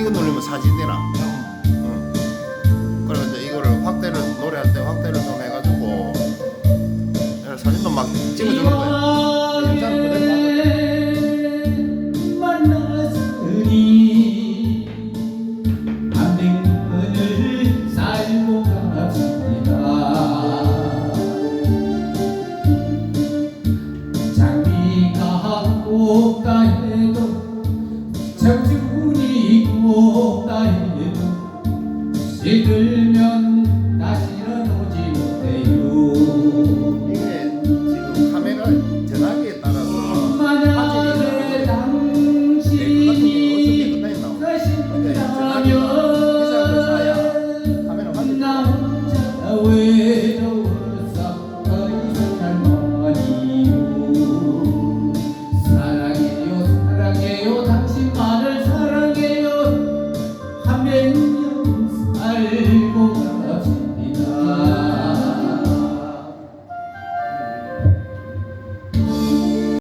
이거 누르면 사진 되나? 응. 그러면 이제 이거를 확대를 노래할 때 확대를 좀 해가지고 사진도 막 죽으면 다시는 오지 못해요. 이게 지금 카메라 전화기에 따라서 만약에 당신이 쓰신다면 나 혼자 왜